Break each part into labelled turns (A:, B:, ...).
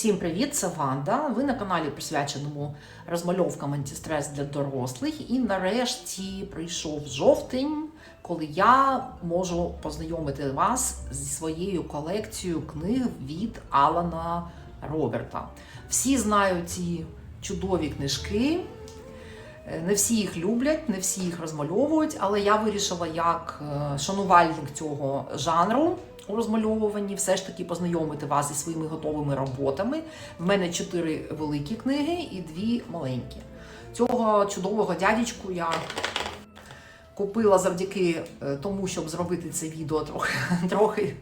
A: Всім привіт, це Ванда. Ви на каналі присвяченому розмальовкам антистрес для дорослих. І нарешті прийшов жовтень, коли я можу познайомити вас зі своєю колекцією книг від Алана Роберта. Всі знають ці чудові книжки. Е, Не всі їх люблять, не всі їх розмальовують, але я вирішила, як е, шанувальник цього жанру у розмальовуванні, все ж таки познайомити вас зі своїми готовими роботами. В мене чотири великі книги і дві маленькі. Цього чудового дядечку я купила завдяки е, тому, щоб зробити це відео трохи, трохи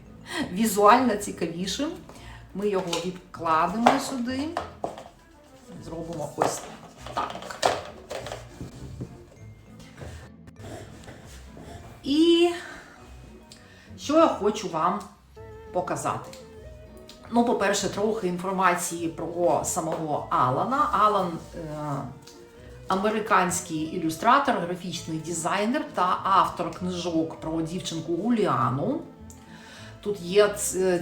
A: візуально цікавішим. Ми його відкладемо сюди. Зробимо ось так. І що я хочу вам показати? Ну, по-перше, трохи інформації про самого Алана. Алан е, американський ілюстратор, графічний дизайнер та автор книжок про дівчинку Гуліану. Тут є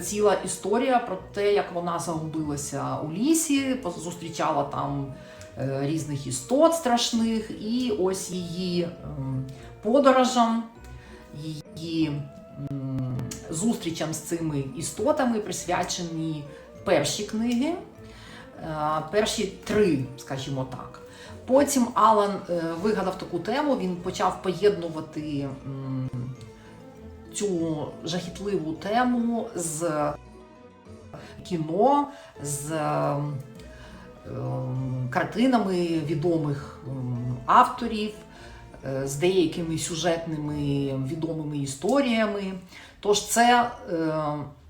A: ціла історія про те, як вона загубилася у лісі, зустрічала там е, різних істот страшних, і ось її подорожам, її зустрічам з цими істотами присвячені перші книги, е, перші три, скажімо так. Потім Алан е, вигадав таку тему, він почав поєднувати цю жахітливу тему з кіно, з ем, картинами відомих авторів, з деякими сюжетними відомими історіями. Тож це е,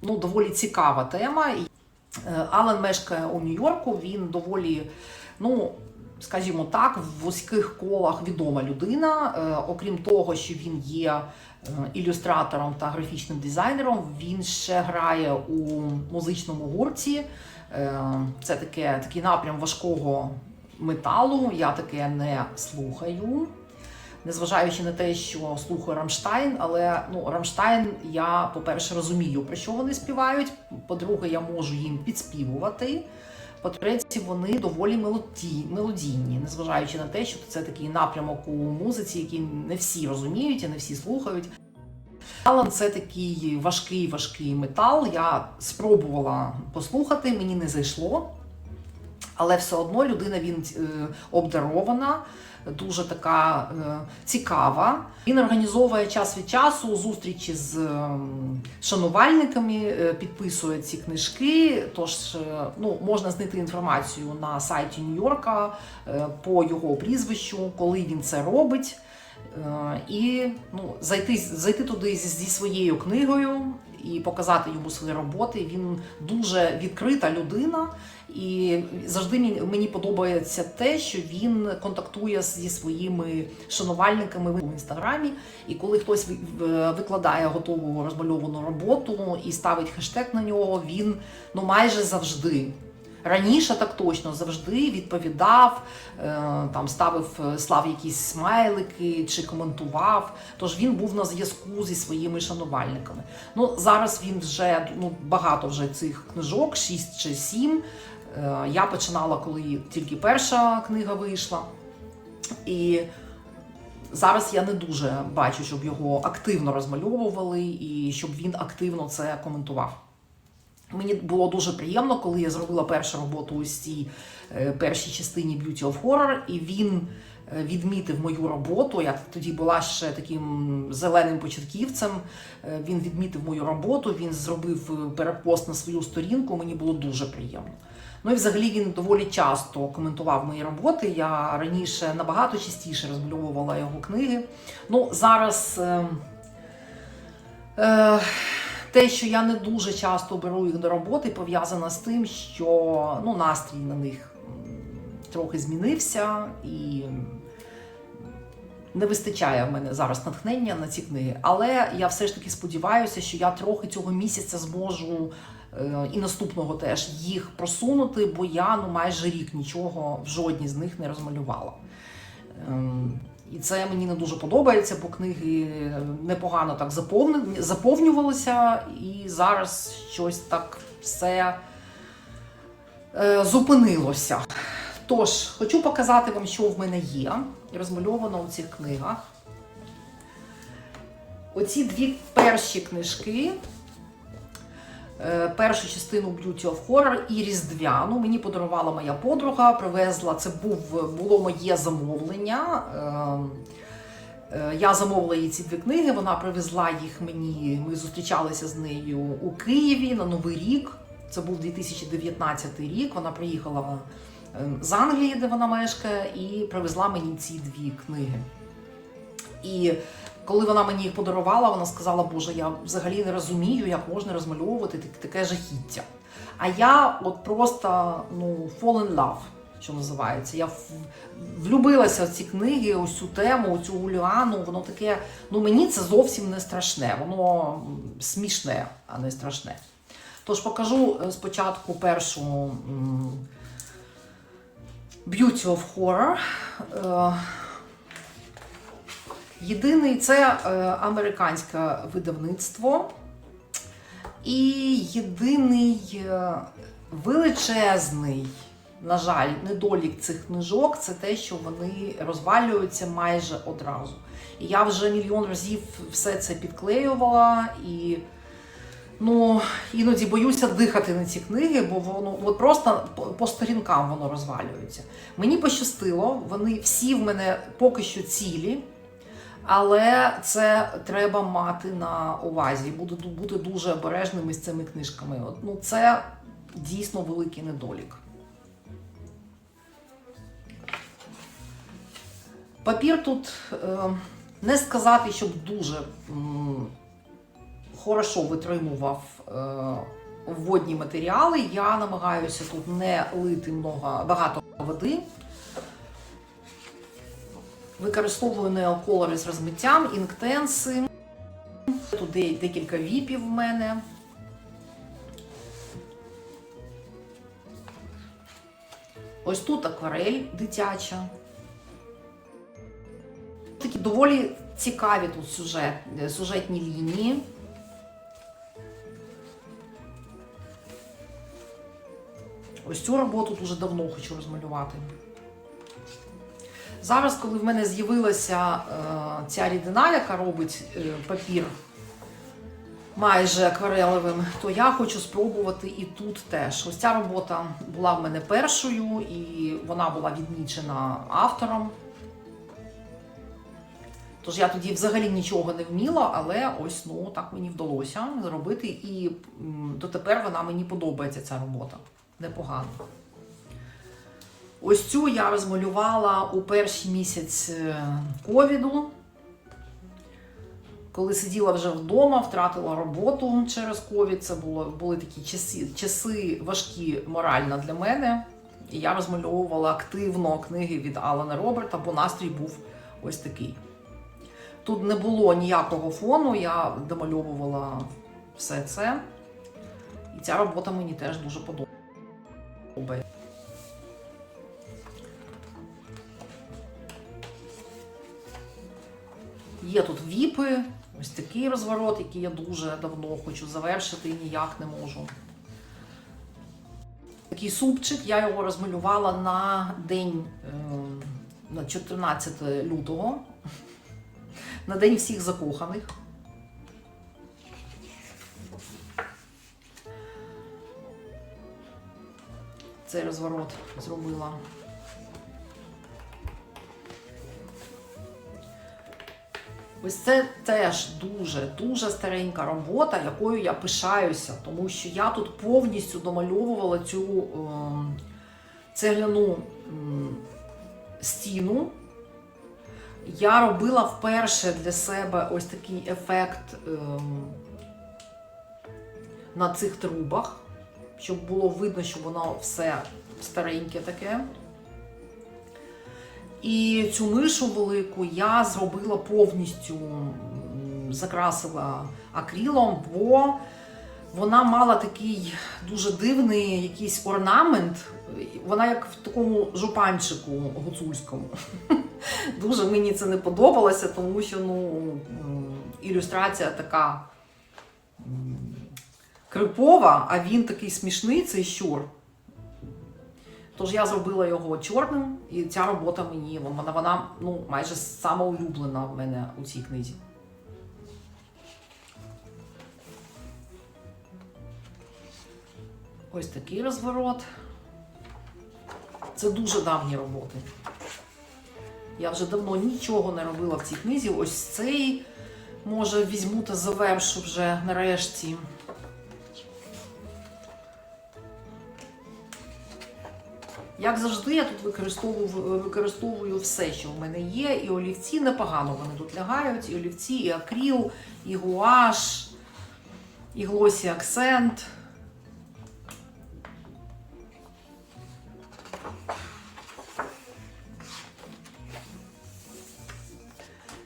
A: ну, доволі цікава тема. Е, Алан мешкає у Нью-Йорку, він доволі, ну, скажімо так, в вузьких колах відома людина. Е, Окрім того, що він є е, ілюстратором та графічним дизайнером, він ще грає у музичному гурті. Е, Це таке, такий напрям важкого металу. Я таке не слухаю. Незважаючи на те, що слухаю Рамштайн, але ну Рамштайн я, по-перше, розумію, про що вони співають. По-друге, я можу їм підспівувати. По-третє, вони доволі мелоді, мелодійні, незважаючи на те, що це такий напрямок у музиці, який не всі розуміють і не всі слухають. Алан це такий важкий важкий метал. Я спробувала послухати, мені не зайшло. Але все одно людина він е, обдарована, дуже така е, цікава. Він організовує час від часу зустрічі з ем, шанувальниками, е, підписує ці книжки. Тож е, ну, можна знайти інформацію на сайті Нью-Йорка по його прізвищу, коли він це робить. І ну, зайти, зайти туди зі своєю книгою і показати йому свої роботи. Він дуже відкрита людина, і завжди мені, подобається те, що він контактує зі своїми шанувальниками в інстаграмі. І коли хтось ви- викладає готову розмальовану роботу і ставить хештег на нього, він ну майже завжди. Раніше так точно завжди відповідав, е, там ставив е, слав якісь смайлики чи коментував. Тож він був на зв'язку зі своїми шанувальниками. Ну зараз він вже ну багато вже цих книжок, 6 чи 7. Я починала, коли тільки перша книга вийшла. І зараз я не дуже бачу, щоб його активно розмальовували і щоб він активно це коментував. Мені було дуже приємно, коли я зробила першу роботу у цій е, першій частині Beauty of Horror, і він е, відмітив мою роботу. Я тоді була ще таким зеленим початківцем. Е, Він відмітив мою роботу, він зробив перепост на свою сторінку. Мені було дуже приємно. Ну і взагалі він доволі часто коментував мої роботи. Я раніше набагато частіше розмальовувала його книги. Ну, зараз. е, Е, те, що я не дуже часто беру їх до роботи, пов'язано з тим, що ну, настрій на них трохи змінився і не вистачає в мене зараз натхнення на ці книги. Але я все ж таки сподіваюся, що я трохи цього місяця зможу е, і наступного теж їх просунути, бо я ну майже рік нічого в жодній з них не розмалювала. І це мені не дуже подобається, бо книги непогано так заповнювалися, і зараз щось так все е, зупинилося. Тож, хочу показати вам, що в мене є, розмальовано у цих книгах. Оці дві перші книжки. Е, Першу частину Beauty of Horror і Різдвяну мені подарувала моя подруга, привезла. Це був, було моє замовлення. Е, е, Я замовила їй ці дві книги, вона привезла їх мені. Ми зустрічалися з нею у Києві на Новий рік. Це був 2019 рік. Вона приїхала е, з Англії, де вона мешкає, і привезла мені ці дві книги. І коли вона мені їх подарувала, вона сказала, Боже, я взагалі не розумію, як можна розмальовувати таке жахіття. А я от просто ну, fall in love, що називається. Я влюбилася в ці книги, ось цю тему, цю Уліану. Воно таке, ну мені це зовсім не страшне, воно смішне, а не страшне. Тож покажу е, спочатку першу Beauty of Horror. Єдиний це е, американське видавництво. І єдиний е, величезний, на жаль, недолік цих книжок це те, що вони розвалюються майже одразу. І я вже мільйон разів все це підклеювала і. Ну, іноді боюся дихати на ці книги, бо воно от просто по сторінкам воно розвалюється. Мені пощастило, вони всі в мене поки що цілі, але це треба мати на увазі. Буду бути дуже обережними з цими книжками. Ну, це дійсно великий недолік. Папір тут е, не сказати, щоб дуже хорошо витримував е, водні матеріали. Я намагаюся тут не лити багато води. Використовую неоколори з розмиттям, інктенси. Тут декілька віпів в мене. Ось тут акварель дитяча. Такі доволі цікаві тут сюжет, сюжетні лінії. Ось цю роботу дуже давно хочу розмалювати. Зараз, коли в мене з'явилася е, ця рідина, яка робить е, папір майже акварелевим, то я хочу спробувати і тут теж. Ось ця робота була в мене першою, і вона була відмічена автором. Тож я тоді взагалі нічого не вміла, але ось ну так мені вдалося зробити. І дотепер вона мені подобається ця робота. Непогано. Ось цю я розмалювала у перший місяць е, ковіду, коли сиділа вже вдома, втратила роботу через ковід. Це було, були такі часи, часи важкі морально для мене. І я розмальовувала активно книги від Алана Роберта, бо настрій був ось такий. Тут не було ніякого фону, я домальовувала все це. І ця робота мені теж дуже подобається. Є тут віпи, ось такий розворот, який я дуже давно хочу завершити і ніяк не можу. Такий супчик, я його розмалювала на день е, на 14 лютого, на день всіх закоханих. Цей розворот зробила. Ось це теж дуже дуже старенька робота, якою я пишаюся, тому що я тут повністю домальовувала цю ем, цегляну ем, стіну. Я робила вперше для себе ось такий ефект ем, на цих трубах, щоб було видно, що воно все стареньке таке. І цю мишу велику я зробила повністю, закрасила акрилом, бо вона мала такий дуже дивний якийсь орнамент. Вона як в такому жупанчику гуцульському. Дуже мені це не подобалося, тому що ну, ілюстрація така крипова, а він такий смішний, цей щур. Тож я зробила його чорним, і ця робота мені вона, вона ну, майже сама улюблена в мене у цій книзі. Ось такий розворот. Це дуже давні роботи. Я вже давно нічого не робила в цій книзі. Ось цей, може, візьму та завершу вже нарешті. Як завжди, я тут використовую, використовую все, що в мене є. І олівці непогано вони тут лягають. І олівці, і акріл, і гуаш, і глосі акцент.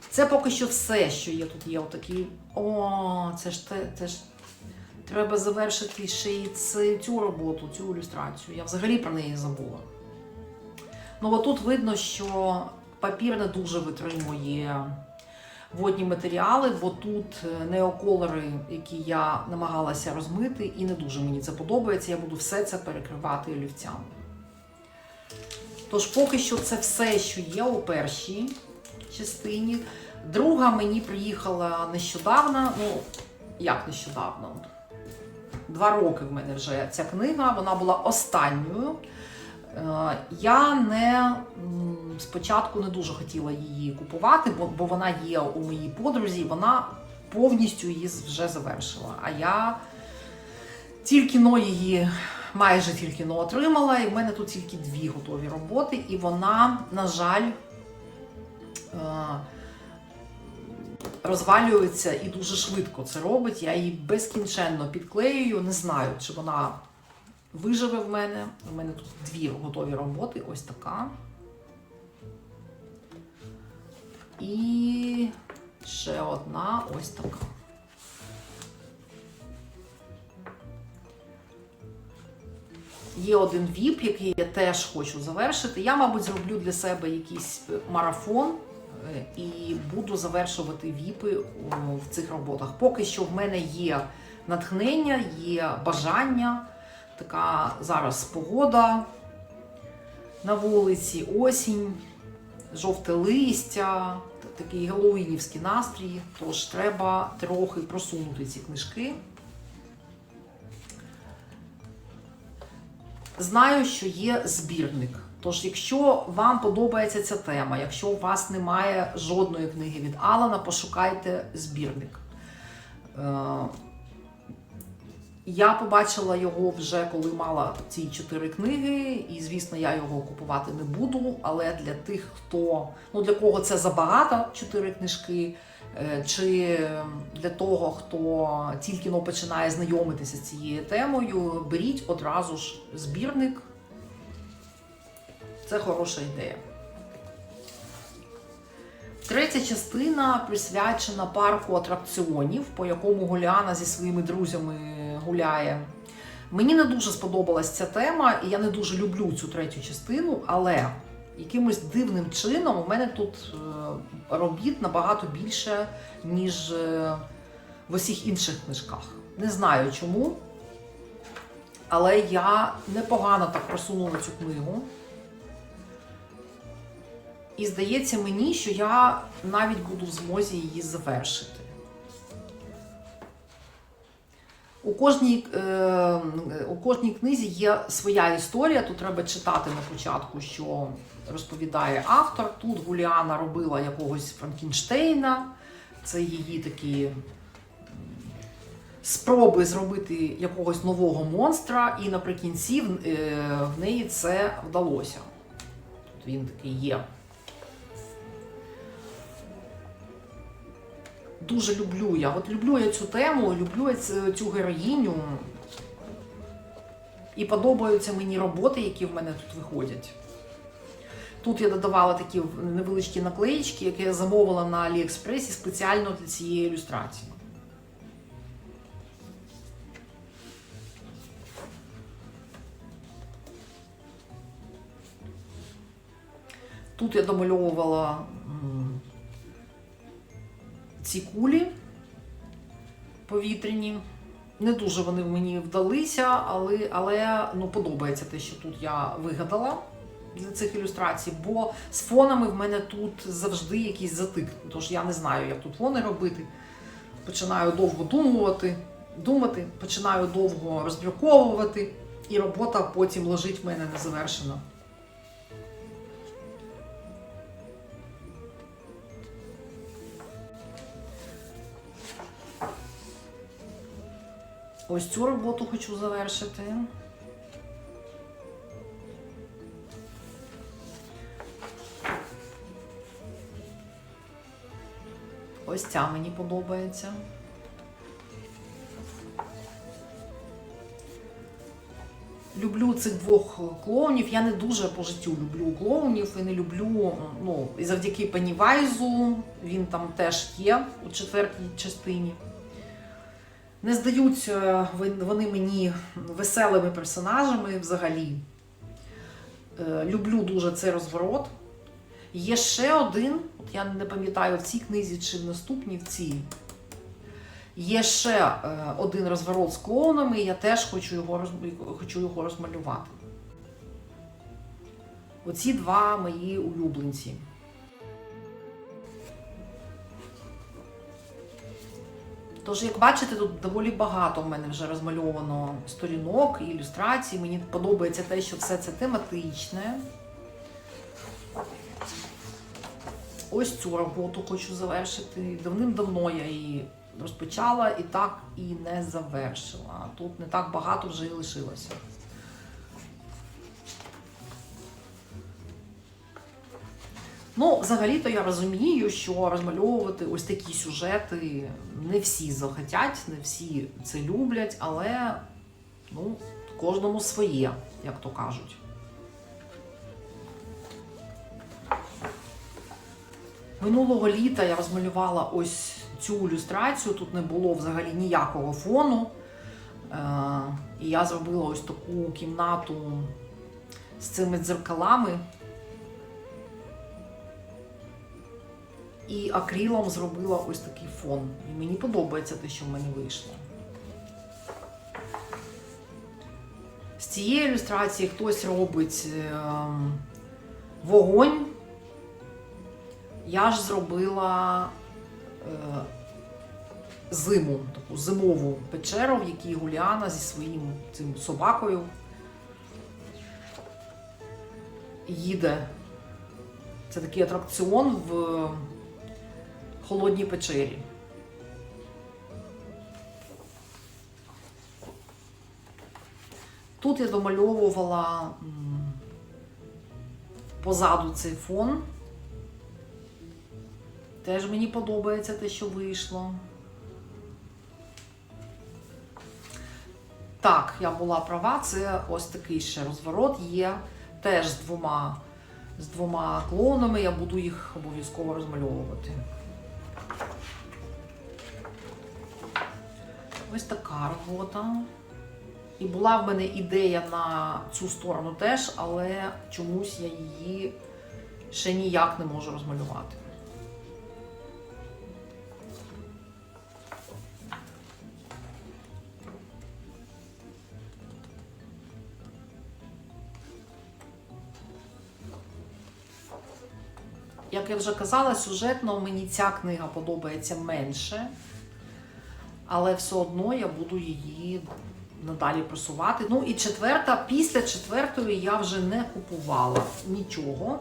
A: Це поки що все, що є тут. Є отакі. О, це ж те, це ж треба завершити ще й цю роботу, цю ілюстрацію. Я взагалі про неї забула. Ну, отут видно, що папір не дуже витримує водні матеріали, бо тут е, неоколори, які я намагалася розмити, і не дуже мені це подобається. Я буду все це перекривати олівцями. Тож поки що це все, що є у першій частині. Друга мені приїхала нещодавно. Ну, як нещодавно? Два роки в мене вже ця книга, вона була останньою. Е, Я не спочатку не дуже хотіла її купувати, бо, бо вона є у моїй подрузі, вона повністю її вже завершила. А я тільки но її майже тільки но отримала, і в мене тут тільки дві готові роботи, і вона, на жаль, е, розвалюється і дуже швидко це робить. Я її безкінченно підклеюю. Не знаю, чи вона виживе в мене. У мене тут дві готові роботи. Ось така. І ще одна ось така. Є один віп, який я теж хочу завершити. Я, мабуть, зроблю для себе якийсь марафон і буду завершувати віпи в цих роботах. Поки що в мене є натхнення, є бажання. Така зараз погода на вулиці, осінь, жовте листя, такий геловінівський настрій. Тож треба трохи просунути ці книжки. Знаю, що є збірник. Тож, якщо вам подобається ця тема, якщо у вас немає жодної книги від Алана, пошукайте збірник. Е, Я побачила його вже коли мала ці чотири книги, і звісно, я його купувати не буду. Але для тих, хто ну для кого це забагато, чотири книжки, е, чи для того, хто тільки но починає знайомитися з цією темою, беріть одразу ж збірник. Це хороша ідея. Третя частина присвячена парку атракціонів, по якому Гуляна зі своїми друзями гуляє. Мені не дуже сподобалась ця тема, і я не дуже люблю цю третю частину, але якимось дивним чином у мене тут е, робіт набагато більше, ніж е, в усіх інших книжках. Не знаю чому, але я непогано так просунула цю книгу. І здається мені, що я навіть буду в змозі її завершити. У кожній, е, у кожній книзі є своя історія. Тут треба читати на початку, що розповідає автор. Тут Гуліана робила якогось Франкенштейна. Це її такі спроби зробити якогось нового монстра, і наприкінці в, е, в неї це вдалося. Тут він такий є. Дуже люблю я. От люблю я цю тему, люблю я цю- героїню. І подобаються мені роботи, які в мене тут виходять. Тут я додавала такі невеличкі наклеїчки, які я замовила на Аліекспресі спеціально для цієї ілюстрації. Тут я домальовувала ці кулі повітряні. Не дуже вони мені вдалися, але, але ну, подобається те, що тут я вигадала для цих ілюстрацій, бо з фонами в мене тут завжди якийсь затик. Тож я не знаю, як тут фони робити. Починаю довго думати, думати, починаю довго розбірковувати, і робота потім лежить в мене незавершена. Ось цю роботу хочу завершити. Ось ця мені подобається. Люблю цих двох клоунів. Я не дуже по життю люблю клоунів і не люблю. Ну, і завдяки Пеннівайзу, він там теж є у четвертій частині. Не здаються вони мені веселими персонажами взагалі. Е, Люблю дуже цей розворот. Є ще один, от я не пам'ятаю в цій книзі чи в наступній в цій. Є ще е, один розворот з клоунами, і я теж хочу його, хочу його розмалювати. Оці два мої улюбленці. Тож, як бачите, тут доволі багато в мене вже розмальовано сторінок і ілюстрацій. Мені подобається те, що все це тематичне. Ось цю роботу хочу завершити. Давним-давно я її розпочала і так і не завершила. Тут не так багато вже і лишилося. Ну, взагалі-то я розумію, що розмальовувати ось такі сюжети не всі захотять, не всі це люблять, але ну, кожному своє, як то кажуть. Минулого літа я розмалювала ось цю ілюстрацію. Тут не було взагалі ніякого фону. Е, і я зробила ось таку кімнату з цими дзеркалами. І акрилом зробила ось такий фон. І мені подобається те, що в мене вийшло. З цієї ілюстрації хтось робить е, вогонь. Я ж зробила е, зиму, таку зимову печеру, в якій Гуліана зі своїм цим собакою їде. Це такий атракціон в холодній печері. Тут я домальовувала позаду цей фон. Теж мені подобається те, що вийшло. Так, я була права, це ось такий ще розворот є. Теж з двома, з двома клоунами. Я буду їх обов'язково розмальовувати. Ось така робота. І була в мене ідея на цю сторону теж, але чомусь я її ще ніяк не можу розмалювати. Як я вже казала, сюжетно мені ця книга подобається менше, але все одно я буду її надалі просувати. Ну і четверта, після четвертої я вже не купувала нічого,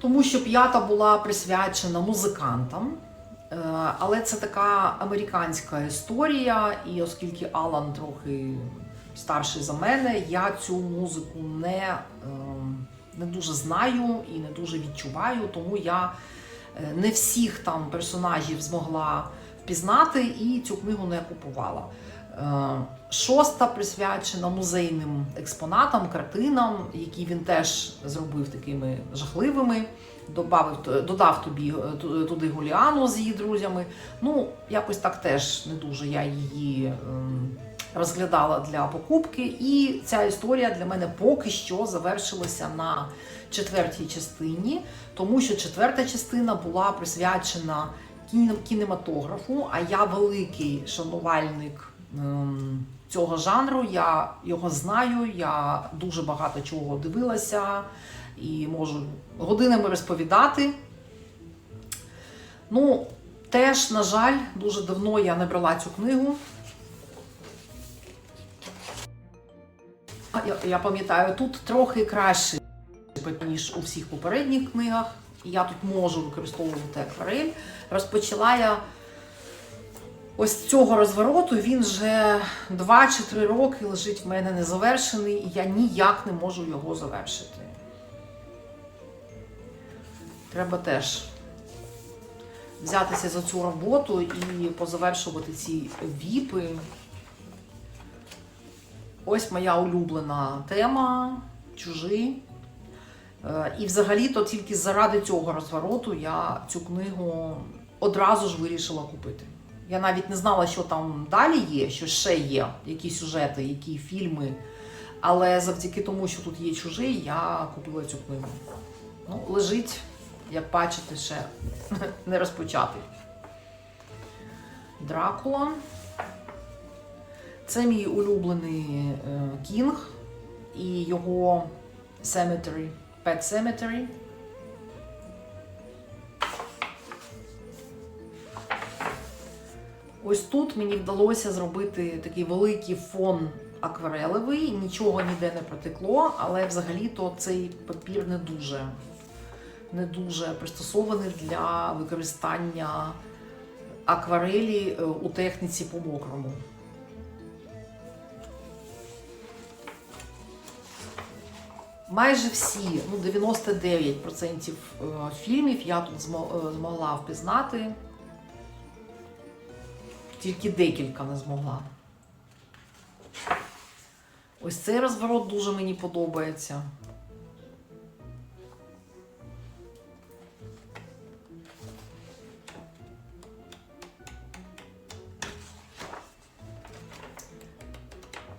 A: тому що п'ята була присвячена музикантам. Е, Але це така американська історія, і оскільки Алан трохи старший за мене, я цю музику не, ем, не дуже знаю і не дуже відчуваю, тому я е, не всіх там персонажів змогла впізнати і цю книгу не купувала. Е, Шоста присвячена музейним експонатам, картинам, які він теж зробив такими жахливими. Добавив, додав тобі е, туди Гуліану з її друзями. Ну, якось так теж не дуже я її ем, розглядала для покупки. І ця історія для мене поки що завершилася на четвертій частині, тому що четверта частина була присвячена кінематографу, а я великий шанувальник ем, цього жанру. Я його знаю, я дуже багато чого дивилася і можу годинами розповідати. Ну, теж, на жаль, дуже давно я не брала цю книгу. Я, я пам'ятаю, тут трохи краще, ніж у всіх попередніх книгах. І я тут можу використовувати акварель. Розпочала я ось цього розвороту. Він вже 2 чи 3 роки лежить в мене незавершений, і я ніяк не можу його завершити. Треба теж взятися за цю роботу і позавершувати ці віпи. Ось моя улюблена тема чужі. Е, І взагалі-то тільки заради цього розвороту я цю книгу одразу ж вирішила купити. Я навіть не знала, що там далі є, що ще є, які сюжети, які фільми. Але завдяки тому, що тут є чужий, я купила цю книгу. Ну, лежить, як бачите, ще не розпочатий. Дракула. Це мій улюблений е, кінг і його Cemetery, Pet Cemetery. Ось тут мені вдалося зробити такий великий фон акварелевий, нічого ніде не протекло, але взагалі-то цей папір не дуже, не дуже пристосований для використання акварелі е, у техніці по мокрому. Майже всі, ну 99% е, фільмів я тут е, змогла впізнати. Тільки декілька не змогла. Ось цей розворот дуже мені подобається.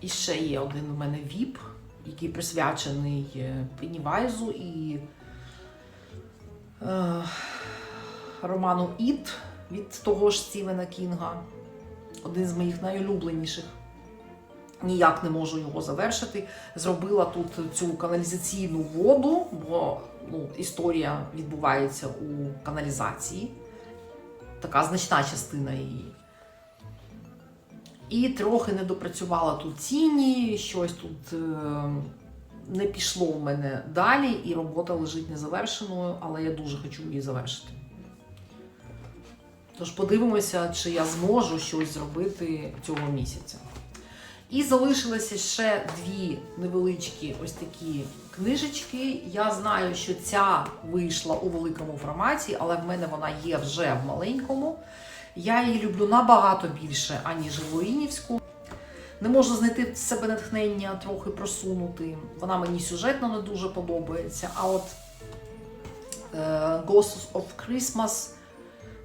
A: І ще є один у мене віп, який присвячений Пеннівайзу і е, роману Іт від того ж Стівена Кінга. Один з моїх найулюбленіших. Ніяк не можу його завершити. Зробила тут цю каналізаційну воду, бо ну, історія відбувається у каналізації. Така значна частина її. І трохи не допрацювала тут тіні, щось тут е, не пішло в мене далі, і робота лежить незавершеною, але я дуже хочу її завершити. Тож подивимося, чи я зможу щось зробити цього місяця. І залишилося ще дві невеличкі ось такі книжечки. Я знаю, що ця вийшла у великому форматі, але в мене вона є вже в маленькому. Я її люблю набагато більше, аніж Воїнівську. Не можу знайти в себе натхнення трохи просунути. Вона мені сюжетно не дуже подобається. А от е, Ghosts of Christmas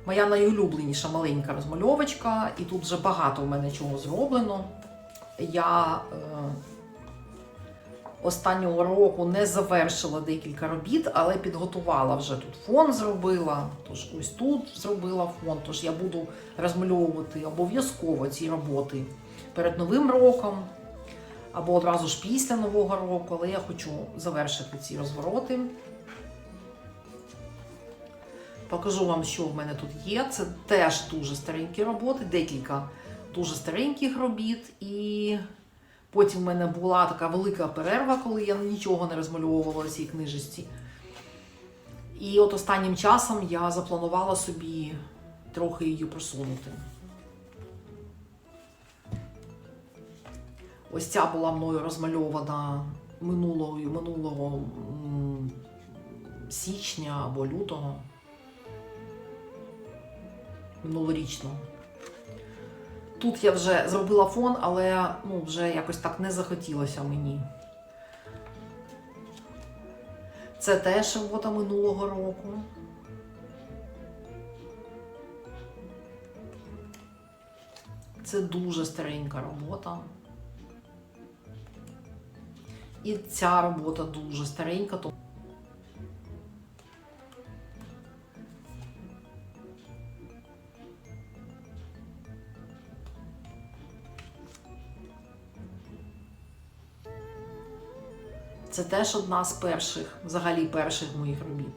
A: моя найулюбленіша маленька розмальовочка, і тут вже багато в мене чого зроблено. Я е, останнього року не завершила декілька робіт, але підготувала вже тут фон зробила. Тож ось тут зробила фон. Тож я буду розмальовувати обов'язково ці роботи перед Новим роком або одразу ж після Нового року, але я хочу завершити ці розвороти. Покажу вам, що в мене тут є. Це теж дуже старенькі роботи, декілька дуже стареньких робіт. І потім в мене була така велика перерва, коли я нічого не розмальовувала у цій книжечці. І от останнім часом я запланувала собі трохи її просунути. Ось ця була мною розмальована минулого, минулого січня або лютого минулорічного. Тут я вже зробила фон, але ну, вже якось так не захотілося мені. Це теж робота минулого року. Це дуже старенька робота. І ця робота дуже старенька. Це теж одна з перших, взагалі перших моїх робіт.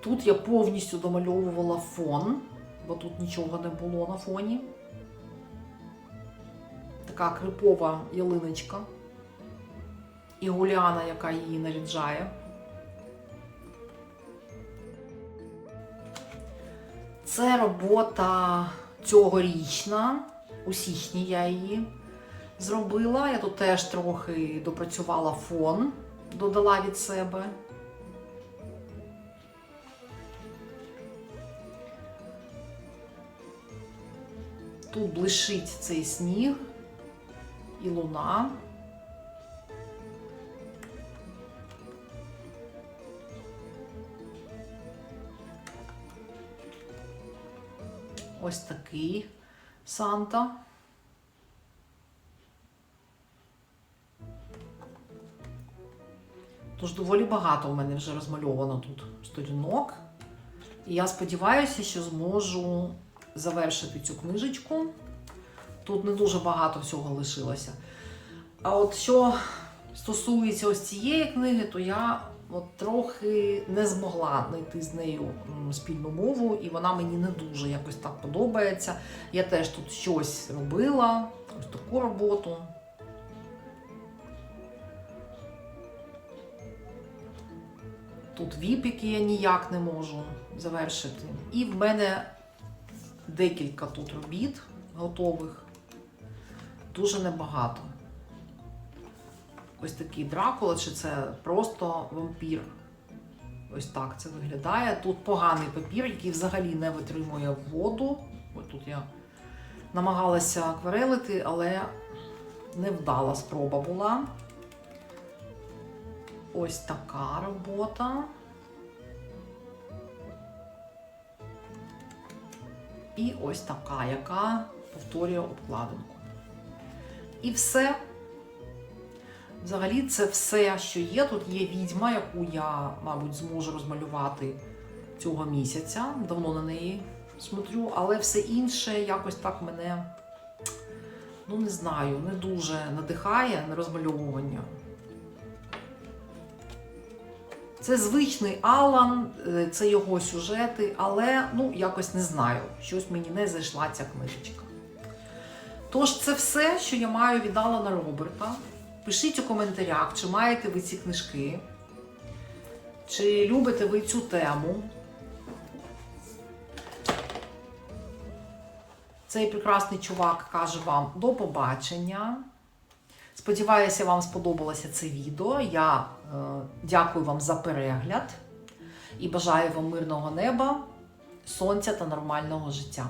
A: Тут я повністю домальовувала фон, бо тут нічого не було на фоні. Така крипова ялиночка. І Гуляна, яка її наряджає. Це робота цьогорічна. У січні я її зробила. Я тут теж трохи допрацювала фон, додала від себе. Тут блищить цей сніг і луна. Ось такий Санта. Тож доволі багато у мене вже розмальовано тут сторінок. І я сподіваюся, що зможу завершити цю книжечку. Тут не дуже багато всього лишилося. А от що стосується ось цієї книги, то я от трохи не змогла знайти з нею спільну мову, і вона мені не дуже якось так подобається. Я теж тут щось робила, ось таку роботу. Тут віп, який я ніяк не можу завершити. І в мене декілька тут робіт готових. Дуже небагато. Ось такий Дракула, чи це просто вампір. Ось так це виглядає. Тут поганий папір, який взагалі не витримує воду. Ось тут я намагалася акварелити, але невдала спроба була. Ось така робота. І ось така, яка повторює обкладинку. І все. Взагалі, це все, що є. Тут є відьма, яку я, мабуть, зможу розмалювати цього місяця. Давно на неї смотрю, але все інше якось так мене, ну не знаю, не дуже надихає на розмальовування. Це звичний Алан, е, це його сюжети, але ну якось не знаю. Щось мені не зайшла ця книжечка. Тож, це все, що я маю від Алана Роберта. Пишіть у коментарях, чи маєте ви ці книжки, чи любите ви цю тему. Цей прекрасний чувак каже вам до побачення. Сподіваюся, вам сподобалося це відео. Я дякую вам за перегляд і бажаю вам мирного неба, сонця та нормального життя.